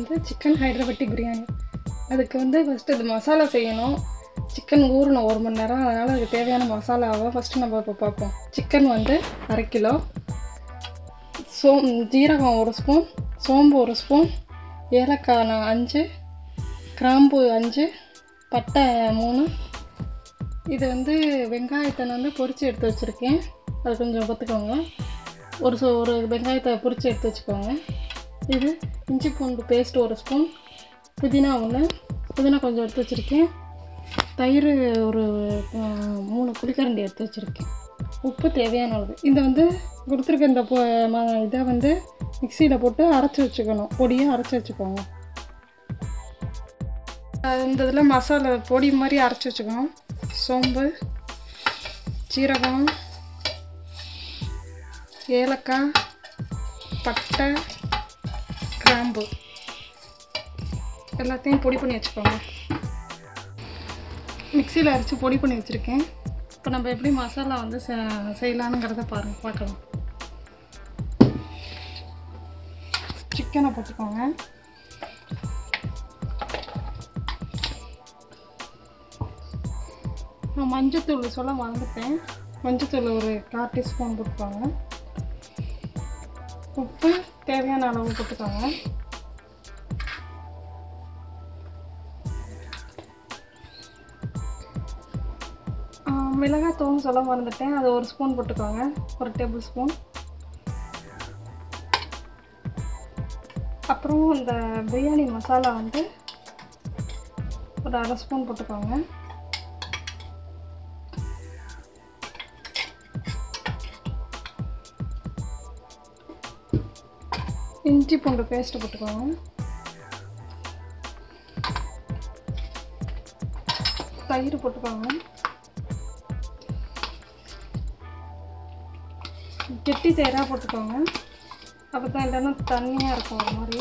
வந்து சிக்கன் ஹைதராபாத்தி பிரியாணி. அதுக்கு வந்து ஃபஸ்ட்டு இது மசாலா செய்யணும். சிக்கன் ஊறணும் ஒரு மணி நேரம். அதனால் அதுக்கு தேவையான மசாலாவை ஃபஸ்ட்டு நம்ம இப்போ பார்ப்போம். சிக்கன் வந்து அரை கிலோ. சோ ஜீரகம் ஒரு ஸ்பூன் சோம்பு ஒரு ஸ்பூன் ஏலக்காய் நான் அஞ்சு கிராம்பு அஞ்சு பட்டை மூணு. இது வந்து வெங்காயத்தை நான் வந்து பொரித்து எடுத்து வச்சுருக்கேன். அது கொஞ்சம் பார்த்துக்கோங்க ஒரு சோ ஒரு வெங்காயத்தை பொரித்து எடுத்து வச்சுக்கோங்க. இது இஞ்சி பூண்டு பேஸ்ட் ஒரு ஸ்பூன் புதினா ஒன்று புதினா கொஞ்சம் எடுத்து வச்சுருக்கேன். தயிர் ஒரு மூணு புளிக்கரண்டி எடுத்து வச்சுருக்கேன். உப்பு தேவையான அளவு. இந்த வந்து கொடுத்துருக்க இந்த இதை வந்து மிக்சியில் போட்டு அரைச்சி வச்சுக்கணும். பொடியாக அரைச்சி வச்சுக்கோங்க. இந்த இதில் மசாலா பொடி மாதிரி அரைச்சி வச்சுக்கணும். சோம்பு சீரகம் ஏலக்காய் பட்டை கிராம்பு எல்லாத்தையும் பொடி பண்ணி வச்சுக்கோங்க. மிக்சியில் அரைச்சி பொடி பண்ணி வச்சுருக்கேன். இப்போ நம்ம எப்படி மசாலா வந்து செ- பாருங்க பார்க்கலாம். சிக்கனை போட்டுக்கோங்க. நான் மஞ்சத்தூள் சொல்ல மறந்துட்டேன். மஞ்சத்தூள் ஒரு கால் டீஸ்பூன் போட்டுக்கோங்க. உப்பு தேவையான அளவு போட்டுக்கோங்க. மிளகாய் மிளகாத்தூள்னு சொல்ல மறந்துட்டேன். அது ஒரு ஸ்பூன் போட்டுக்கோங்க. ஒரு டேபிள் ஸ்பூன். அப்புறம் இந்த பிரியாணி மசாலா வந்து ஒரு அரை ஸ்பூன் போட்டுக்கோங்க. இஞ்சி பூண்டு பேஸ்ட் போட்டுக்கோங்க. தயிர் போட்டுக்கோங்க. கெட்டி தயிராக போட்டுக்கோங்க. அப்போ தான் இல்லைன்னா தண்ணியாக இருக்கும் ஒரு மாதிரி.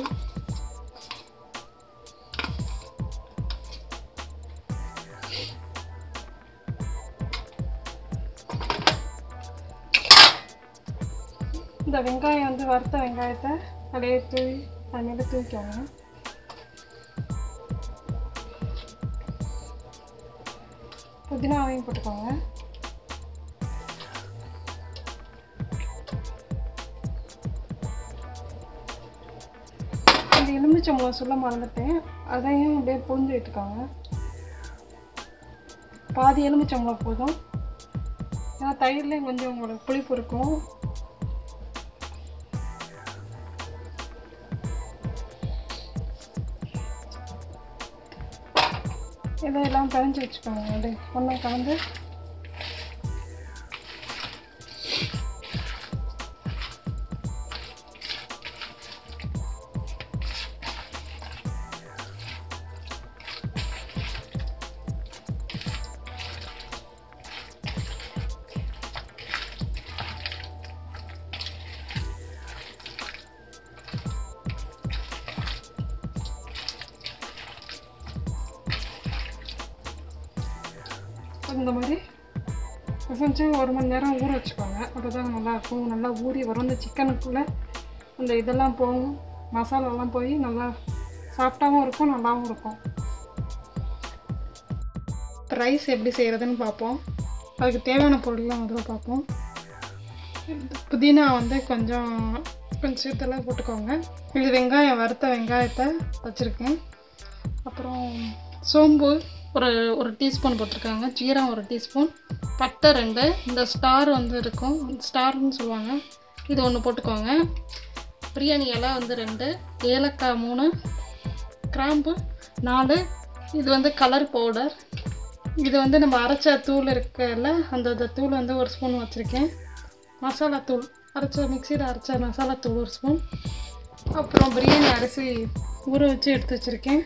இந்த வெங்காயம் வந்து வறுத்த வெங்காயத்தை அப்படியே தூவி அது மேலே தூவிக்கோங்க புதினாவையும் போட்டுக்கோங்க இந்த எலுமிச்சம்பழம் சொல்ல மறந்துட்டேன் அதையும் அப்படியே புரிஞ்சு விட்டுக்கோங்க பாதி எலுமிச்சம்பழம் போதும் ஏன்னா தயிர்லேயும் கொஞ்சம் உங்களுக்கு புளிப்பு இருக்கும் இதையெல்லாம் பிணைஞ்சு வச்சுக்கோங்க. அப்படி ஒன்று கலந்து இந்த மாதிரி பிசைஞ்சு ஒரு மணி நேரம் ஊற வச்சுக்கோங்க. அப்போ நல்லாயிருக்கும் நல்லா ஊறி வரும். இந்த சிக்கனுக்குள்ளே அந்த இதெல்லாம் போகும். மசாலாலாம் போய் நல்லா சாப்பிட்டாவும் இருக்கும் நல்லாவும் இருக்கும். ரைஸ் எப்படி செய்கிறதுன்னு பார்ப்போம். அதுக்கு தேவையான பொருள்லாம் முதல்ல பார்ப்போம். புதினா வந்து கொஞ்சம் கொஞ்சம் சேர்த்தெல்லாம் போட்டுக்கோங்க. இது வெங்காயம் வறுத்த வெங்காயத்தை வச்சுருக்கேன். அப்புறம் சோம்பு ஒரு ஒரு டீஸ்பூன் போட்டிருக்காங்க. ஜீரம் ஒரு டீஸ்பூன். பட்டை ரெண்டு. இந்த ஸ்டார் வந்து இருக்கும். ஸ்டார்னு சொல்லுவாங்க. இது ஒன்று போட்டுக்கோங்க. பிரியாணி இலை வந்து ரெண்டு. ஏலக்காய் மூணு. கிராம்பு நாலு. இது வந்து கலர் பவுடர் இது வந்து நம்ம அரைச்ச தூள் இருக்குல்ல அந்த அந்த தூள் வந்து ஒரு ஸ்பூன் வச்சுருக்கேன். மசாலா தூள். அரைச்ச மிக்சியில் அரைச்ச மசாலா தூள் ஒரு ஸ்பூன் அப்புறம் பிரியாணி அரிசி ஊற வச்சு எடுத்து வச்சுருக்கேன்.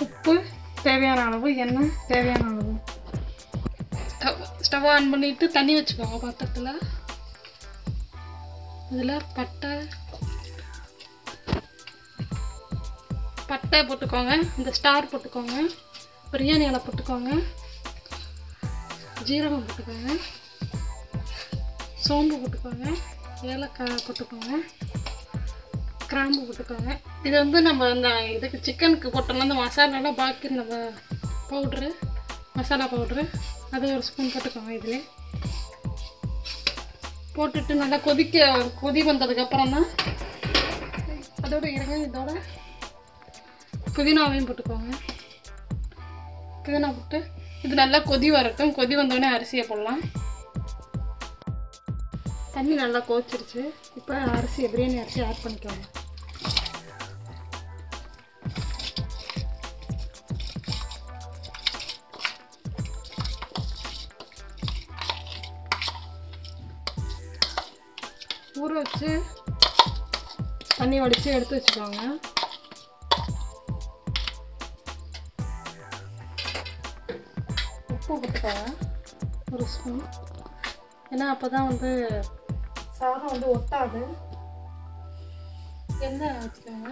உப்பு தேவையான அளவு எண்ணெய் தேவையான அளவு. ஸ்டவ் ஸ்டவ் ஆன் பண்ணிவிட்டு தண்ணி வச்சுக்கோங்க பாத்திரத்தில். இதில் பட்டை பட்டை போட்டுக்கோங்க. இந்த ஸ்டார் போட்டுக்கோங்க. பிரியாணி இலை போட்டுக்கோங்க. ஜீரகம் போட்டுக்கோங்க. சோம்பு போட்டுக்கோங்க. ஏலக்காய் போட்டுக்கோங்க. கிராம்பு போட்டுக்கோங்க. இது வந்து நம்ம அந்த இதுக்கு சிக்கனுக்கு போட்டோம்னா இந்த மசாலாலாம் பாக்கி நம்ம பவுட்ரு மசாலா பவுட்ரு அது ஒரு ஸ்பூன் போட்டுக்கோங்க இதில். போட்டுட்டு நல்லா கொதிக்க கொதி வந்ததுக்கப்புறம் தான் அதோட இருங்க இதோட புதினாவையும் போட்டுக்கோங்க. புதினா போட்டு இது நல்லா கொதி வரட்டும். கொதி வந்தோடனே அரிசியை போடலாம். தண்ணி நல்லா கொதிச்சிருச்சு இப்போ அரிசி பிரியாணி அரிசி ஆட் பண்ணிக்கோங்க ஊற வச்சு தண்ணி வடித்து எடுத்து வச்சுக்கோங்க. உப்பு போட்டுக்கோங்க. ஒரு ஸ்பூன் ஏன்னா அப்போ தான் வந்து சாதம் வந்து ஒட்டாது. எண்ணெய் வச்சுக்கோங்க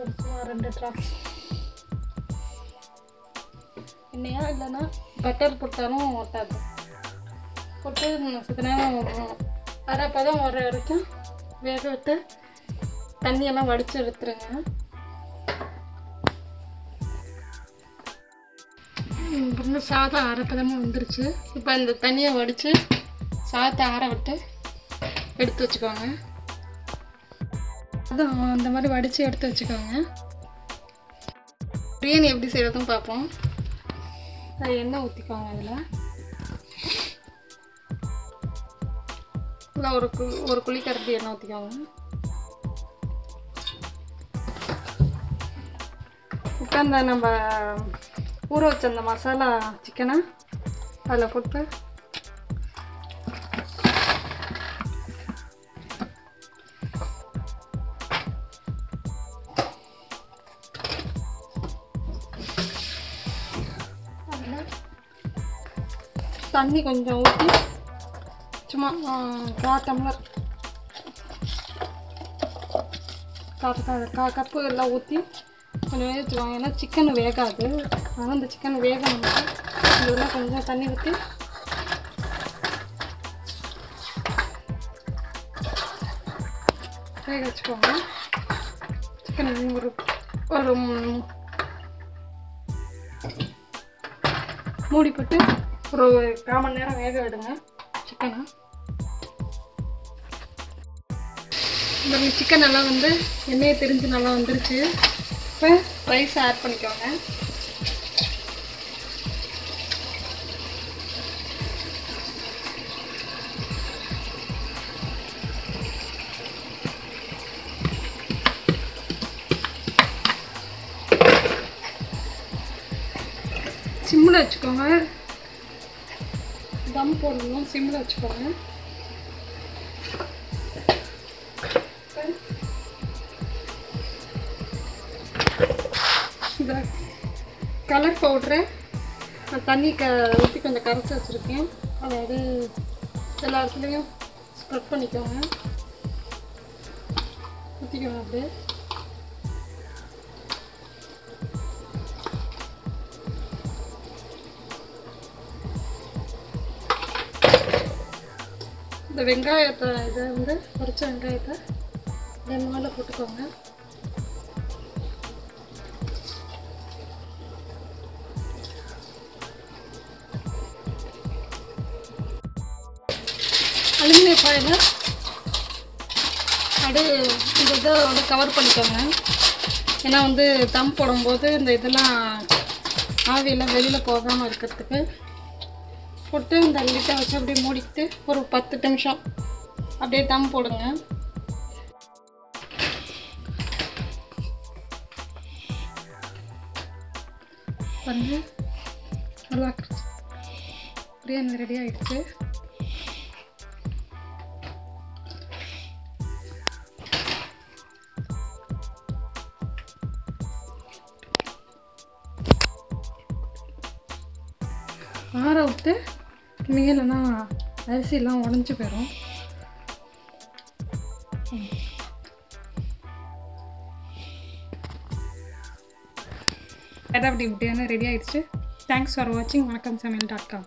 ஒரு சும்மா ரெண்டு ட்ராப்ஸ் எண்ணெயா இல்லைன்னா பட்டர் போட்டாலும் ஒட்டாது. போட்டு சித்த நேரம் அரை பதம் வர வரைக்கும் வேக விட்டு தண்ணியெல்லாம் வடித்து எடுத்துருங்க. ரொம்ப சாதம் அரைப்பதமாக வந்துருச்சு. இப்போ இந்த தண்ணியை வடித்து சாதத்தை ஆற விட்டு எடுத்து வச்சுக்கோங்க. அதுவும் அந்த மாதிரி வடித்து எடுத்து வச்சுக்கோங்க. பிரியாணி எப்படி செய்கிறதுன்னு பார்ப்போம் அது எண்ணெய் ஊற்றிக்கோங்க அதில் இல்லை ஒரு கு ஒரு குழி கரண்டி எண்ணெய் ஊற்றிக்கோங்க இப்போ அந்த நம்ம ஊற வச்ச அந்த மசாலா சிக்கனை அதில் போட்டு தண்ணி கொஞ்சம் ஊற்றி சும்மா கா டம்ளர் கா- கப்பு எல்லாம் ஊற்றி கொஞ்சம் வேக வச்சுக்கோங்க ஏன்னா சிக்கன் வேகாது அதனால் இந்த சிக்கன் வேகணும்னா இதெல்லாம் கொஞ்சம் தண்ணி ஊற்றி வேக வச்சுக்கோங்க சிக்கன் ஒரு ஒரு மூடி போட்டு ஒரு கால் மணி நேரம் வேக விடுங்க. சிக்கனை இந்த சிக்கன் நல்லா வந்து எண்ணெயை தெரிஞ்சு நல்லா வந்துருச்சு. இப்போ ரைஸ் ஆட் பண்ணிக்கோங்க. சிம்மில் வச்சுக்கோங்க. தம் போடணும் சிம்மில் வச்சுக்கோங்க. இந்த கலர் பவுட்ரு நான் தண்ணி க ஊற்றி கொஞ்சம் கரைச்சி வச்சுருக்கேன். அதாவது எல்லா இடத்துலையும் ஸ்ப்ரெட் பண்ணிக்கோங்க. ஊற்றிக்கணும் அப்படியே. இந்த வெங்காயத்தை இதை வந்து பொரிச்ச வெங்காயத்தை இதன் மேலே போட்டுக்கோங்க. அலுமினிய பாயில் அப்படியே இந்த இதை வந்து கவர் பண்ணிக்கோங்க. ஏன்னா வந்து தம் போடும்போது இந்த இதெல்லாம் ஆவியெல்லாம் வெளியில் போகாமல் இருக்கிறதுக்கு போட்டு இந்த லிட்டை வச்சு அப்படியே மூடிட்டு ஒரு பத்து நிமிஷம் அப்படியே தம் போடுங்க. வந்து நல்லா பிரியாணி ரெடி ஆயிடுச்சு. ஆற விட்டு மேலனா அரிசிலாம் உடஞ்சி போயிடும் அப்படி இப்படியான ரெடி ஆயிடுச்சு. தேங்க்ஸ் ஃபார் வாட்சிங் வணக்கம் சமையல் டாட் காம்